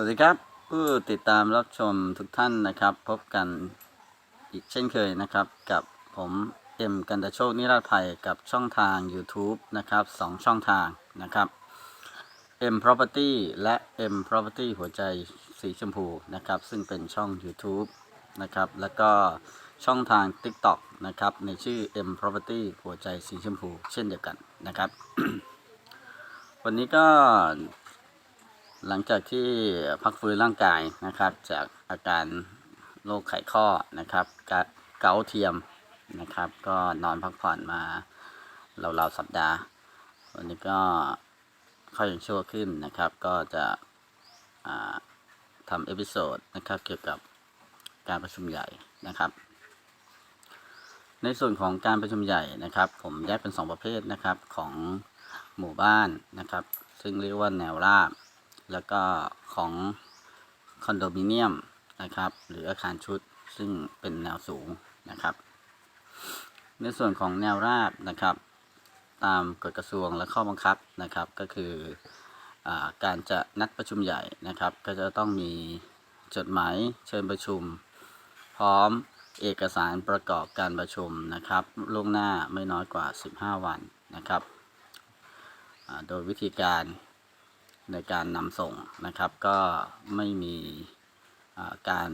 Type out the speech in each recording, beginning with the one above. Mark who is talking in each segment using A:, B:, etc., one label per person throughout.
A: วัสดีครับ ผู้ติดตามรับชมทุกท่านนะครับ พบกันอีกเช่นเคยนะครับ กับผมเอ็มกันตะโชคนิราภัยกับช่องทาง YouTube นะครับสองช่องทางนะครับ M Property และ M Property หัวใจสีชมพูนะครับ ซึ่งเป็นช่อง YouTube นะครับ แล้วก็ช่องทาง TikTok นะครับ ในชื่อ M Property หัวใจสีชมพู เช่นเดียวกันนะครับ วันนี้ก็ หลังจากที่พักฟื้นร่างกายนะครับ จากอาการโรคไขข้อนะครับเกาเทียมนะครับ ก็นอนพักผ่อนมาเราวๆสัปดาห์ วันนี้ก็ค่อยยังชั่วขึ้นนะครับ ก็จะทำเอพิโซดนะครับเกี่ยวกับการประชุมใหญ่นะครับ ในส่วนของการประชุมใหญ่นะครับ ผมแยกเป็น 2 ประเภทนะครับของหมู่บ้านนะครับ ซึ่งเรียกว่าแนวราบ แล้วก็ของคอนโดมิเนียมนะครับ หรืออาคารชุดซึ่งเป็นแนวสูงนะครับ ในส่วนของแนวราบนะครับ ตามกฎกระทรวงและข้อบังคับนะครับ ก็คืออการจะนัดประชุมใหญ่นะครับ ก็จะต้องมีจดหมายเชิญประชุม พร้อมเอกสารประกอบการประชุมนะครับล่วงหน้าไม่น้อยกว่า 15 วันนะครับ โดยวิธีการ ในการนำส่งนะครับ ก็ไม่มีการ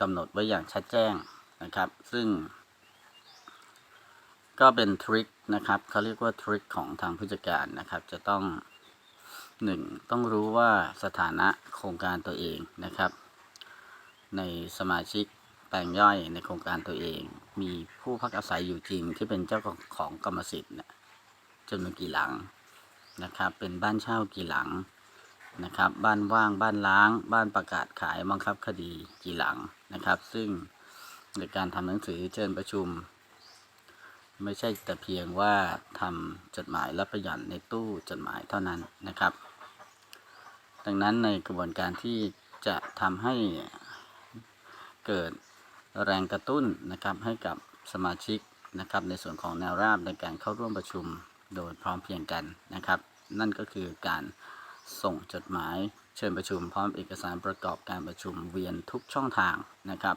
A: กำหนดไว้อย่างชัดแจ้งนะครับ ซึ่ง ก็เป็นทริคนะครับเขาเรียกว่าทริคของทางผู้จัดการนะครับ จะต้องหนึ่งต้องรู้ว่าสถานะโครงการตัวเองนะครับ ในสมาชิกแปลงย่อยในโครงการตัวเอง มีผู้พักอาศัยอยู่จริงที่เป็นเจ้าของกรรมสิทธิ์จำนวนกี่หลัง นะครับ เป็นบ้านเช่ากี่หลังนะครับ บ้านว่างบ้านล้าง บ้านประกาศขายบังคับคดีกี่หลังนะครับ ซึ่งในการทำหนังสือเชิญประชุม ไม่ใช่แต่เพียงว่าทำจดหมายและประหยัดในตู้จดหมายเท่านั้นนะครับ ดังนั้นในกระบวนการที่จะทำให้เกิดแรงกระตุ้นนะครับให้กับสมาชิกนะครับในส่วนของแนวราบในการเข้าร่วมประชุม โดยพร้อมเพียงกันนะครับ นั่นก็คือการส่งจดหมายเชิญประชุมพร้อมเอกสารประกอบการประชุมเวียนทุกช่องทางนะครับ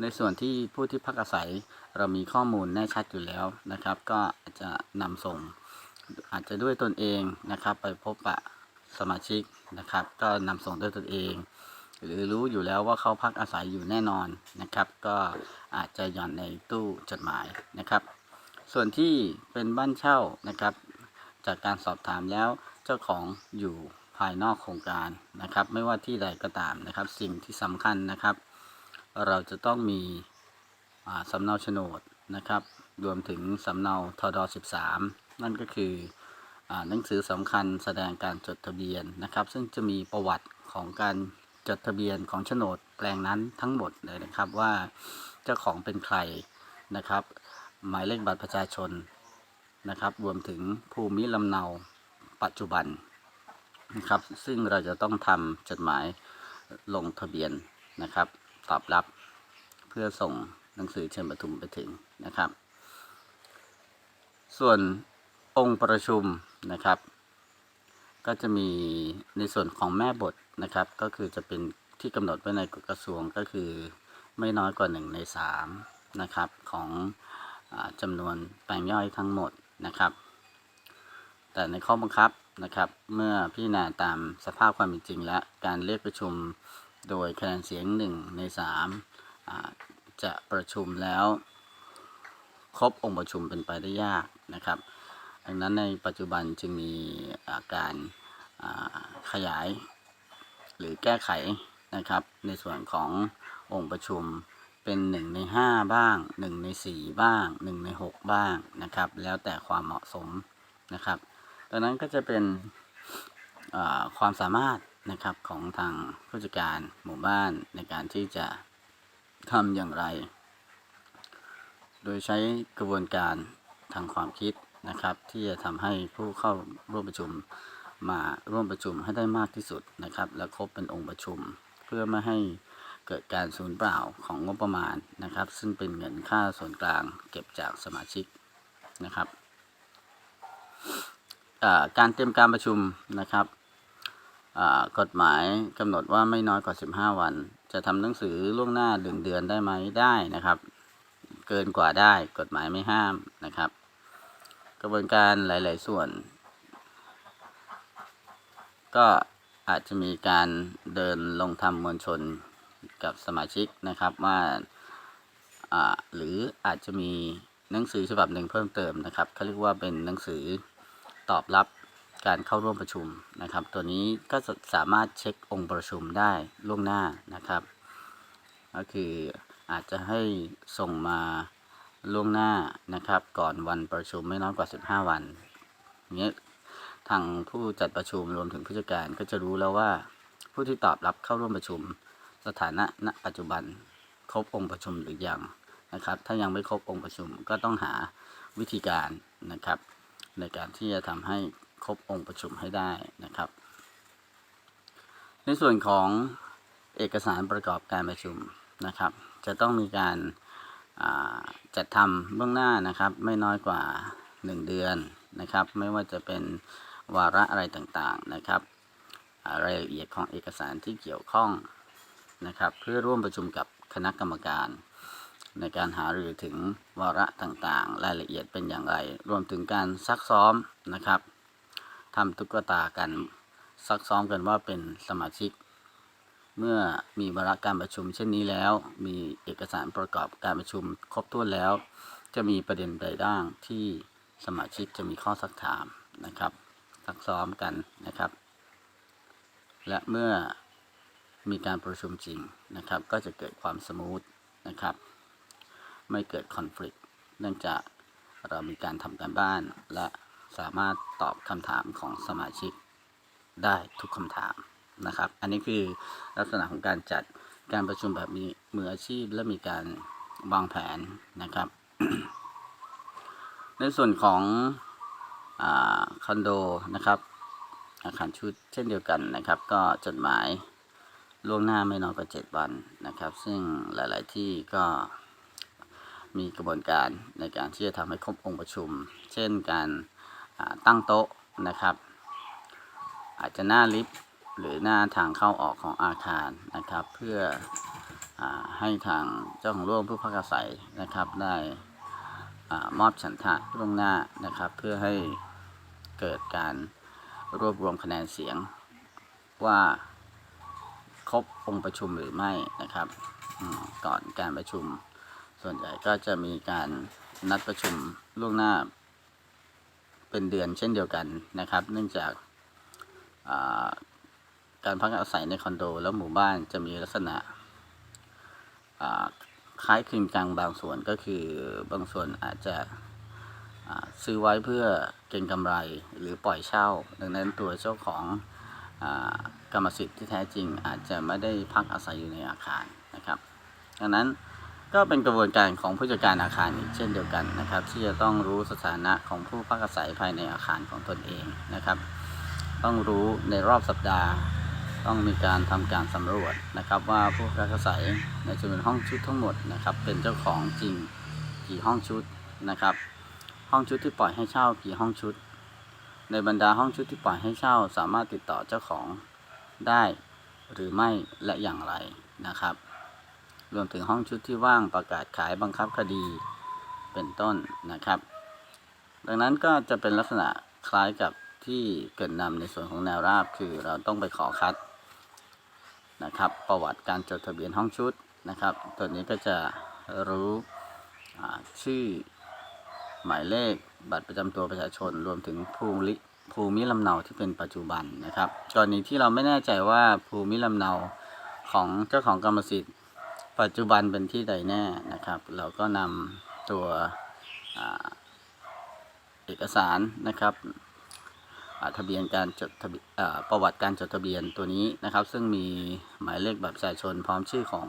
A: ในส่วนที่ผู้ที่พักอาศัยเรามีข้อมูลแน่ชัดอยู่แล้วนะครับ ก็อาจจะนำส่งอาจจะด้วยตนเองนะครับ ไปพบปะสมาชิกนะครับ ก็นำส่งด้วยตนเอง หรือรู้อยู่แล้วว่าเขาพักอาศัยอยู่แน่นอนนะครับ ก็อาจจะหย่อนในตู้จดหมายนะครับ ส่วนที่เป็นบ้านเช่านะครับ จากการสอบถามแล้วเจ้าของอยู่ภายนอกโครงการนะครับ ไม่ว่าที่ใดก็ตามนะครับ สิ่งที่สำคัญนะครับ เราจะต้องมีอ่าสำเนาโฉนดนะครับ รวมถึงสำเนาทด13 นั่นก็คืออหนังสือสำคัญแสดงการจดทะเบียนนะครับ ซึ่งจะมีประวัติของการจดทะเบียนของโฉนดแปลงนั้นทั้งหมดเลยนะครับว่าเจ้าของเป็นใครนะครับ หมายเลขบัตรประชาชนนะครับ รวมถึงภูมิลำเนาปัจจุบันนะครับ ซึ่งเราจะต้องทำจดหมายลงทะเบียนนะครับ ตอบรับเพื่อส่งหนังสือเชิญประชุมไปถึงนะครับ ส่วนองค์ประชุมนะครับ ก็จะมีในส่วนของแม่บทนะครับ ก็คือจะเป็นที่กำหนดไว้ในกฎกระทรวงก็คือไม่น้อยกว่าหนึ่งในสามนะครับของ จำนวนแปลงย่อยทั้งหมดนะครับ แต่ในข้อบังคับนะครับ เมื่อพิจารณาตามสภาพความเป็นจริง และการเรียกประชุมโดยคะแนนเสียงหนึ่งในสามจะประชุมแล้ว ครบองค์ประชุมเป็นไปได้ยากนะครับ ดังนั้นในปัจจุบันจึงมีาการาขยายหรือแก้ไขนะครับ ในส่วนขององค์ประชุม เป็นหนึ่งในห้าบ้างหนึ่งในสี่บ้างหนึ่งในหกบ้างนะครับ แล้วแต่ความเหมาะสมนะครับดังนั้นก็จะเป็นความสามารถนะครับของทางผู้จัดการหมู่บ้านในการที่จะทำอย่างไร โดยใช้กระบวนการทางความคิดนะครับ ที่จะทำให้ผู้เข้าร่วมประชุมมาร่วมประชุมให้ได้มากที่สุดนะครับ และครบเป็นองค์ประชุม เพื่อไม่ให้ เกิดการสูญเปล่าของงบประมาณนะครับ ซึ่งเป็นเงินค่าส่วนกลางเก็บจากสมาชิกนะครับการเตรียมการประชุมนะครับกฎหมายกำหนดว่าไม่น้อยกว่า 15 วัน จะทำหนังสือล่วงหน้าหนึ่งเดือนได้ไหมได้นะครับ เกินกว่าได้กฎหมายไม่ห้ามนะครับ กระบวนการหลาย ๆ ส่วน ก็อาจจะมีการเดินลงทำมวลชน กับสมาชิกนะครับว่าหรืออาจจะมีหนังสือฉบับหนึ่งเพิ่มเติมนะครับเขาเรียกว่าเป็นหนังสือตอบรับการเข้าร่วมประชุมนะครับ ตัวนี้ก็สามารถเช็คองค์ประชุมได้ล่วงหน้านะครับ ก็คืออาจจะให้ส่งมาล่วงหน้านะครับ ก่อนวันประชุมไม่น้อยกว่า 15 วันเงี้ยทางผู้จัดประชุมรวมถึงผู้จัดการก็จะรู้แล้วว่าผู้ที่ตอบรับเข้าร่วมประชุม สถานะณปัจจุบันครบองค์ประชุมหรือยังนะครับ ถ้ายังไม่ครบองค์ประชุมก็ต้องหาวิธีการนะครับ ในการที่จะทำให้ครบองค์ประชุมให้ได้นะครับ ในส่วนของเอกสารประกอบการประชุมนะครับ จะต้องมีการาจัดทำเบื้องหน้านะครับ ไม่น้อยกว่า 1 เดือนนะครับ ไม่ว่าจะเป็นวาระอะไรต่างๆนะครับ รายละเอียดของเอกสารที่เกี่ยวข้อง นะครับ เพื่อร่วมประชุมกับคณะกรรมการ ในการหารือถึงวาระต่างๆ รายละเอียดเป็นอย่างไร รวมถึงการซักซ้อมนะครับทำตุ๊กตากันซักซ้อมกันว่าเป็นสมาชิก เมื่อมีวาระการประชุมเช่นนี้แล้ว มีเอกสารประกอบการประชุมครบถ้วนแล้ว จะมีประเด็นใดบ้างที่สมาชิกจะมีข้อสักถามนะครับซักซ้อมกันนะครับ และเมื่อ มีการประชุมจริงนะครับ ก็จะเกิดความสมูทนะครับ ไม่เกิดคอน FLICT เนื่องจากเรามีการทำการบ้าน และสามารถตอบคำถามของสมาชิกได้ทุกคำถามนะครับ อันนี้คือลักษณะของการจัดการประชุมแบบมีมืออาชีพและมีการวางแผนนะครับ ในส่วนของอคอนโดนะครับอาคารชุดเช่นเดียวกันนะครับ ก็จดหมาย ล่วงหน้าไม่น้อยกว่า 7 วันนะครับ ซึ่งหลาย ๆ ที่ก็มีกระบวนการในการที่จะทำให้ครบองค์ประชุม เช่นการตั้งโต๊ะนะครับ อาจจะหน้าลิฟต์หรือหน้าทางเข้าออกของอาคารนะครับ เพื่ออให้ทางเจ้าของร่วมผู้พักอาศัยนะครับ ได้มอบฉันทะล่วงหน้านะครับ เพื่อให้เกิดการรวบรวมคะแนนเสียงว่า ครบองค์ประชุมหรือไม่นะครับก่อนการประชุม ส่วนใหญ่ก็จะมีการนัดประชุมล่วงหน้า เป็นเดือนเช่นเดียวกันนะครับ เนื่องจากาการพักอาศัยในคอนโด และหมู่บ้านจะมีลักษณะคล้ายคลึงกันบางส่วนก็คือบางส่วนอาจจะซื้อไว้เพื่อเก็งกำไรหรือปล่อยเช่า ดังนั้นตัวเจ้าของ กรรมสิทธิ์ที่แท้จริง อาจจะไม่ได้พักอาศัยอยู่ในอาคารนะครับ ดังนั้นก็เป็นกระบวนการของผู้จัดการอาคารอีกเช่นเดียวกันนะครับ ที่จะต้องรู้สถานะของผู้พักอาศัยภายในอาคารของตนเองนะครับ ต้องรู้ในรอบสัปดาห์ ต้องมีการทำการสำรวจนะครับ ว่าผู้พักอาศัยในจำนวนห้องชุดทั้งหมดนะครับ เป็นเจ้าของจริงกี่ห้องชุดนะครับ ห้องชุดที่ปล่อยให้เช่ากี่ห้องชุด ในบรรดาห้องชุดที่ปล่อยให้เช่าสามารถติดต่อเจ้าของได้หรือไม่และอย่างไรนะครับ รวมถึงห้องชุดที่ว่างประกาศขายบังคับคดีเป็นต้นนะครับ ดังนั้นก็จะเป็นลักษณะคล้ายกับที่เกิดนำในส่วนของแนวราบคือเราต้องไปขอคัดนะครับ ประวัติการจดทะเบียนห้องชุดนะครับ ตัวนี้ก็จะรู้ชื่อหมายเลข บัตรประจำตัวประชาชน รวมถึงภูมิภูมิลำเนาที่เป็นปัจจุบันนะครับ กรณีที่เราไม่แน่ใจว่าภูมิลำเนาของเจ้าของกรรมสิทธิ์ ปัจจุบันเป็นที่ใดแน่นะครับ เราก็นำตัวอเอกสารนะครับทะเบียนการจดทะเบียนประวัติการจดทะเบียนตัวนี้นะครับ ซึ่งมีหมายเลขบัตรประชาชนพร้อมชื่อของ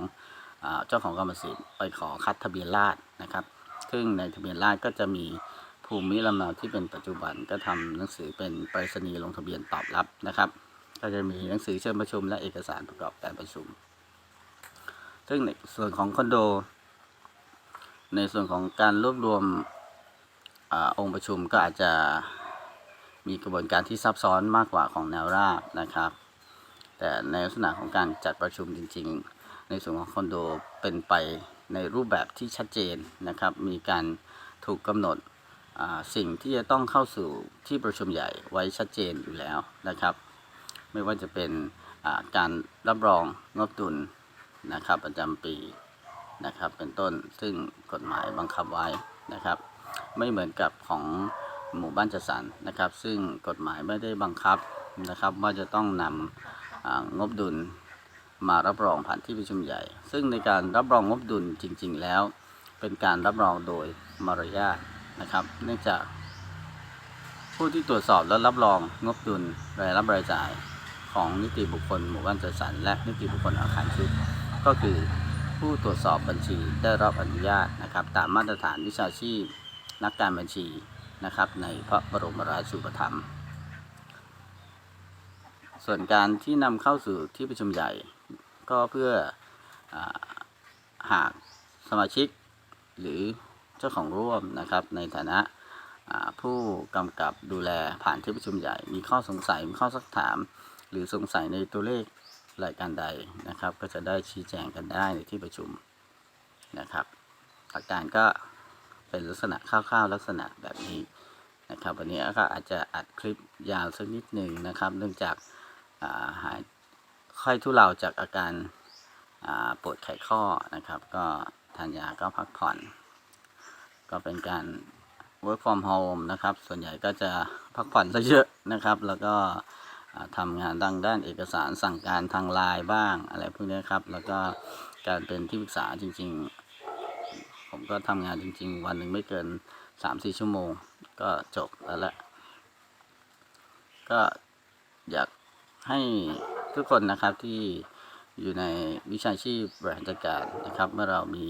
A: อเจ้าของกรรมสิทธิ์ไปขอคัดทะเบียนราษนะครับ ซึ่งในทะเบียนราษก็จะมี ภูมิลำเนาที่เป็นปัจจุบันก็ทำหนังสือเป็นไปรษณีย์ลงทะเบียนตอบรับนะครับ ก็จะมีหนังสือเชิญประชุมและเอกสารประกอบการประชุม ซึ่งในส่วนของคอนโด ในส่วนของการรวบรวมอองค์ประชุมก็อาจจะมีกระบวนการที่ซับซ้อนมากกว่าของแนวราบนะครับ แต่ในลักษณะของการจัดประชุมจริง ๆ ในส่วนของคอนโดเป็นไปในรูปแบบที่ชัดเจนนะครับ มีการถูกกำหนด สิ่งที่จะต้องเข้าสู่ที่ประชุมใหญ่ไว้ชัดเจนอยู่แล้วนะครับ ไม่ว่าจะเป็นการรับรองงบดุลนะครับประจำปีนะครับเป็นต้นซึ่งกฎหมายบังคับไว้นะครับ ไม่เหมือนกับของหมู่บ้านจัดสรรนะครับ ซึ่งกฎหมายไม่ได้บังคับนะครับว่าจะต้องนำงบดุลมารับรองผ่านที่ประชุมใหญ่ ซึ่งในการรับรองงบดุลจริง ๆ แล้ว เป็นการรับรองโดยมารยาท นะครับ เนื่องจาก ผู้ที่ตรวจสอบและรับรองงบดุลรายรับรายจ่ายของนิติบุคคลหมู่บ้านจัดสรรและนิติบุคคลอาคารชุดก็คือผู้ตรวจสอบบัญชีได้รับอนุญาตนะครับ ตามมาตรฐานวิชาชีพ นักการบัญชีนะครับ ในพระบรมราชูปถัมภ์ส่วนการที่นำเข้าสู่ที่ประชุมใหญ่ ก็เพื่ออหากสมาชิกหรือ จ้าของร่วมนะครับในฐานะผู้กำกับดูแลผ่านที่ประชุมใหญ่ มีข้อสงสัยมีข้อสักถาม หรือสงสัยในตัวเลขรายการใดนะครับ ก็จะได้ชี้แจงกันได้ในที่ประชุมนะครับหลักการก็เป็นลักษณะคร่าวๆลักษณะแบบนี้นะครับ วันนี้ก็อาจจะอัดคลิปยาวสักนิดหนึ่งนะครับ เนื่องจากาหายค่อยทุเลาจากอาการาปวดไขข้อนะครับ ก็ทานยาก็พักผ่อน ก็เป็นการ work from home นะครับ ส่วนใหญ่ก็จะพักผ่อนซะเยอะนะครับ แล้วก็ทำงานดังด้านเอกสารสั่งการทางไลน์บ้างอะไรพวกนี้ครับ แล้วก็การเป็นที่ปรึกษาจริง ๆ ผมก็ทำงานจริง ๆ วันหนึ่งไม่เกิน 3-4 ชั่วโมง ก็จบแล้วแหละ ก็อยากให้ทุกคนนะครับที่อยู่ในวิชาชีพบริหารจัดการนะครับ เมื่อเรามี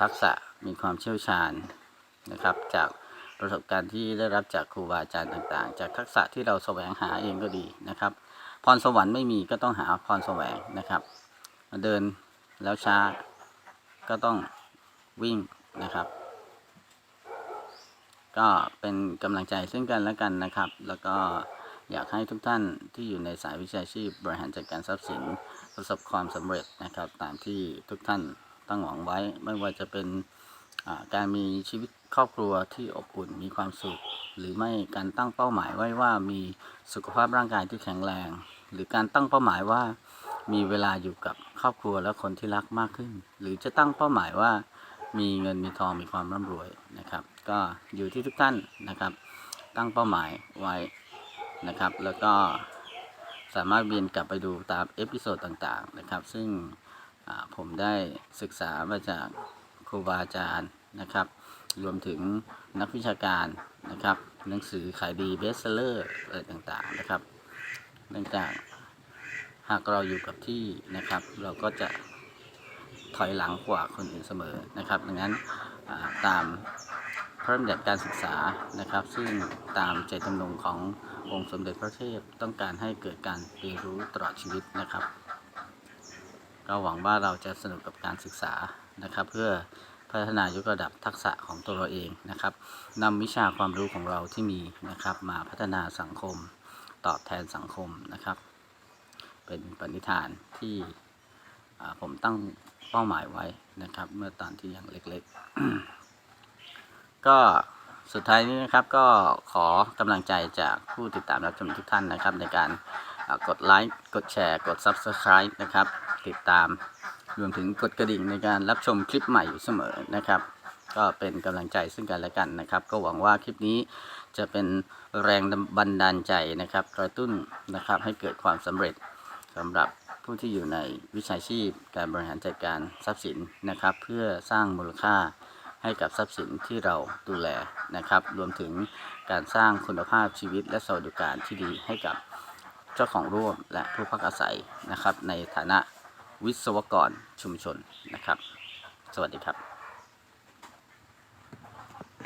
A: ทักษะ มีความเชี่ยวชาญนะครับ จากประสบการณ์ที่ได้รับจากครูบาอาจารย์ต่างๆ จากทักษะที่เราแสวงหาเองก็ดีนะครับ พรสวรรค์ไม่มีก็ต้องหาพรแสวงนะครับเดินแล้วช้าก็ต้องวิ่งนะครับ ก็เป็นกำลังใจซึ่งกันและกันนะครับ แล้วก็อยากให้ทุกท่านที่อยู่ในสายวิชาชีพบริหารจัดการทรัพย์สินประสบความสำเร็จนะครับ ตามที่ทุกท่านตั้งหวังไว้ไม่ว่าจะเป็น การมีชีวิตครอบครัวที่อบอุ่นมีความสุข หรือไม่การตั้งเป้าหมายไว้ว่ามีสุขภาพร่างกายที่แข็งแรง หรือการตั้งเป้าหมายว่ามีเวลาอยู่กับครอบครัวและคนที่รักมากขึ้น หรือจะตั้งเป้าหมายว่ามีเงินมีทองมีความร่ำรวยนะครับ ก็อยู่ที่ทุกท่านนะครับ ตั้งเป้าหมายไว้นะครับ แล้วก็สามารถเวียนกลับไปดูตามเอพิโซดต่างๆนะครับ ซึ่งผมได้ศึกษามาจาก รูบาอาจารย์นะครับ รวมถึงนักวิชาการนะครับ หนังสือขายดีเบสเซอร์อะไรต่างๆนะครับเนื่องจากหากเราอยู่กับที่นะครับ เราก็จะถอยหลังกว่าคนอื่นเสมอนะครับดังนั้นตามพระราชบัญญัติการศึกษานะครับ ซึ่งตามเจตจำนงขององค์สมเด็จพระเทพต้องการให้เกิดการเรียนรู้ตลอดชีวิตนะครับก็หวังว่าเราจะสนุกกับการศึกษา นะครับ เพื่อพัฒนายกระดับทักษะของตัวเราเองนะครับนำวิชาความรู้ของเราที่มีนะครับ มาพัฒนาสังคม ตอบแทนสังคมนะครับ เป็นปณิธานที่ผมตั้งเป้าหมายไว้นะครับ เมื่อตอนที่ยังเล็กๆ ก็สุดท้ายนี้นะครับก็ขอกำลังใจจากผู้ติดตามรับชมทุกท่านนะครับ ในการกดไลค์กดแชร์ กด Subscribe นะครับ ติดตาม รวมถึงกดกระดิ่งในการรับชมคลิปใหม่อยู่เสมอนะครับ ก็เป็นกำลังใจซึ่งกันและกันนะครับ ก็หวังว่าคลิปนี้จะเป็นแรงบันดาลใจนะครับกระตุ้นนะครับให้เกิดความสำเร็จสำหรับผู้ที่อยู่ในวิชาชีพการบริหารจัดการทรัพย์สินนะครับ เพื่อสร้างมูลค่าให้กับทรัพย์สินที่เราดูแลนะครับ รวมถึงการสร้างคุณภาพชีวิตและสวัสดิการที่ดีให้กับเจ้าของร่วมและผู้พักอาศัยนะครับ ในฐานะ วิศวกรชุมชนนะครับ สวัสดีครับ